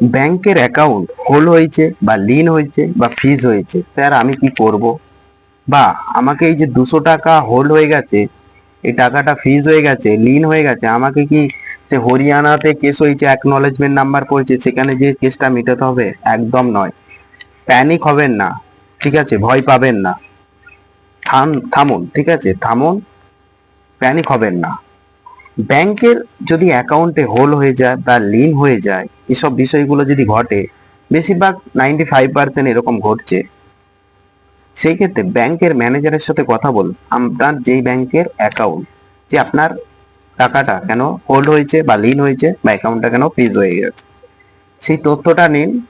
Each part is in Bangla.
ব্যাংকের অ্যাকাউন্ট হোল হয়েছে বা লিন হয়েছে বা ফ্রিজ হয়েছে স্যার আমি কি করব? বা আমাকে এই যে দুশো টাকা হোল্ড হয়ে গেছে, এই টাকাটা ফ্রিজ হয়ে গেছে লিন হয়ে গেছে, আমাকে কি সে হরিয়ানাতে কেস হয়েছে অ্যাকনলেজমেন্ট নাম্বার পড়ছে, সেখানে যে কেসটা মেটাতে হবে? একদম নয়। প্যানিক হবেন না, ঠিক আছে? ভয় পাবেন না। থাম, থামুন, ঠিক আছে? থামুন প্যানিক হবেন না। ব্যাংকের যদি অ্যাকাউন্টে হোল হয়ে যায় বা লিন হয়ে যায়, এসব বিষয়গুলো যদি ঘটে, বেশিরভাগ নাইনটি ফাইভ পার্সেন্ট এরকম ঘটছে। সেই ক্ষেত্রে ব্যাংকের ম্যানেজারের সাথে কথা বলুন আপনার যেই ব্যাংকের অ্যাকাউন্ট যে আপনার টাকাটা কেন হোল্ড হয়েছে বা লিন হয়েছে বা অ্যাকাউন্টটা কেন ফ্রিজ হয়ে গেছে। সেই তথ্যটা নিন।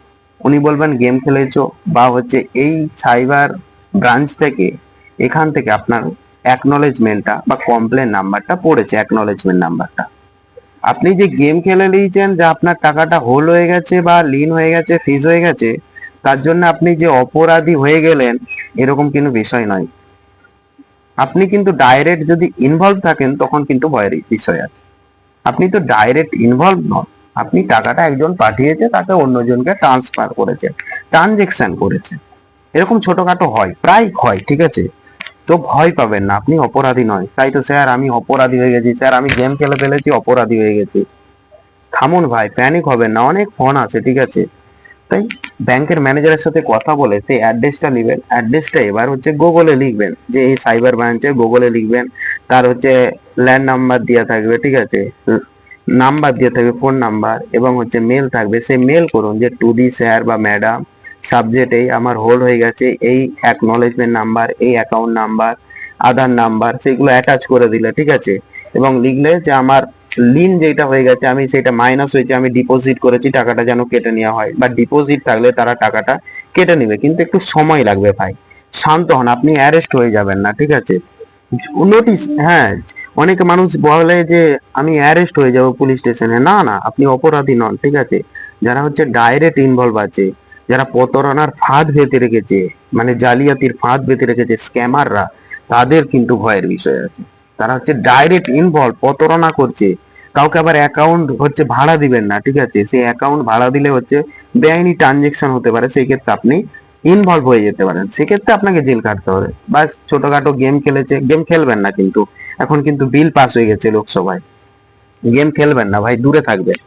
উনি বলবেন, গেম খেলেছো? বা হচ্ছে, এই সাইবার ব্রাঞ্চ থেকে এখান থেকে আপনার অ্যাকনলেজমেন্টটা বা কমপ্লেন নাম্বারটা পড়েছে অ্যাকনলেজমেন্ট নাম্বারটা আপনি যে গেম খেলে নিয়েছেন, যে আপনার টাকাটা হোল হয়ে গেছে বা লিন হয়ে গেছে ফিজ হয়ে গেছে, তার জন্য আপনি যে অপরাধী হয়ে গেলেন, এরকম কিন্তু বিষয় নয়। আপনি কিন্তু ডাইরেক্ট যদি ইনভলভ থাকেন, তখন কিন্তু ভয়ের বিষয় আছে। আপনি তো ডাইরেক্ট ইনভলভ নন। আপনি টাকাটা একজন পাঠিয়েছে, তাকে অন্যজনকে ট্রান্সফার করেছে ট্রানজেকশন করেছে। এরকম ছোটখাটো হয়, প্রায় হয়, ঠিক আছে? তো ভয় পাবেন না, আপনি অপরাধী নয়। তাই তো স্যার, আমি অপরাধী হয়ে গেছি। স্যার, আমি গেম খেলে ফেলেছি, অপরাধী হয়ে গেছি। থামুন ভাই প্যানিক হবেন না, অনেক ফোন আছে, ঠিক আছে? তাই ব্যাংকের ম্যানেজারের সাথে কথা বলে সেই অ্যাড্রেসটা নেবেন। অ্যাড্রেসটা এবার হচ্ছে গুগলে লিখবেন, যে এই সাইবার ব্রাঞ্চে গুগলে লিখবেন। তার হচ্ছে ল্যান্ড নাম্বার দেওয়া থাকবে, ঠিক আছে? নাম্বার দিয়ে থাকবে ফোন নাম্বার এবং হচ্ছে মেল থাকবে। সেই মেল করুন যে টু দি স্যার বা ম্যাডাম সাবজেক্ট এই আমার হোল্ড হয়ে গেছে, এই অ্যাকনলেজমেন্ট নাম্বার এই অ্যাকাউন্ট নাম্বার আধার নাম্বার সেগুলো অ্যাটাচ করে দিলে, ঠিক আছে? এবং লিখলে যে আমার লিন যেটা হয়ে গেছে, আমি সেটা মাইনাস হয়েছে, আমি ডিপোজিট করেছি, টাকাটা যেন কেটে নেওয়া হয়। বা ডিপোজিট থাকলে তারা টাকাটা কেটে নেবে। কিন্তু একটু সময় লাগবে ভাই। শান্ত হন, আপনি অ্যারেস্ট হয়ে যাবেন না, ঠিক আছে? নোটিশ হ্যাঁ অনেক মানুষ বলে যে, আমি অ্যারেস্ট হয়ে যাব পুলিশ স্টেশনে না না, আপনি অপরাধী নন, ঠিক আছে? যারা হচ্ছে ডাইরেক্ট ইনভলভ আছে যারা প্রতারণার ফাঁদ বেঁধে রেখেছে মানে জালিয়াতির ফাঁদ বেঁধে রেখেছে স্ক্যামাররা তাদের কিন্তু ভয়ের বিষয় আছে। তারা হচ্ছে ডাইরেক্ট ইনভলভ প্রতারণা করছে। কাউকে আবার অ্যাকাউন্ট হচ্ছে ভাড়া দিবেন না, ঠিক আছে? সেই অ্যাকাউন্ট ভাড়া দিলে হচ্ছে বেআইনি ট্রানজেকশন হতে পারে, সেই ক্ষেত্রে আপনি ইনভলভ হয়ে যেতে পারেন। সেক্ষেত্রে আপনাকে জেল কাটতে হবে। বা ছোটখাটো গেম খেলেছে গেম খেলবেন না কিন্তু। এখন কিন্তু বিল পাস হয়ে গেছে লোকসভায়। গেম খেলবেন না, ভাই, দূরে থাকবেন।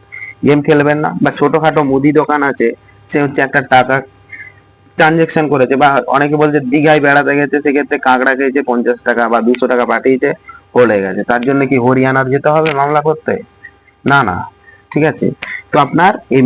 গেম খেলবেন না, বা ছোটখাটো মুদি দোকান আছে সে হচ্ছে একটা টাকা ট্রানজেকশন করেছে বা অনেকে বলছে দীঘায় বেড়াতে গেছে, সেক্ষেত্রে কাঁকড়া খেয়েছে, পঞ্চাশ টাকা বা দুশো টাকা পাঠিয়েছে, হয়ে গেছে। তার জন্য কি হরিয়ানার যেতে হবে মামলা করতে? না না। ঠিক আছে? তো আপনার এই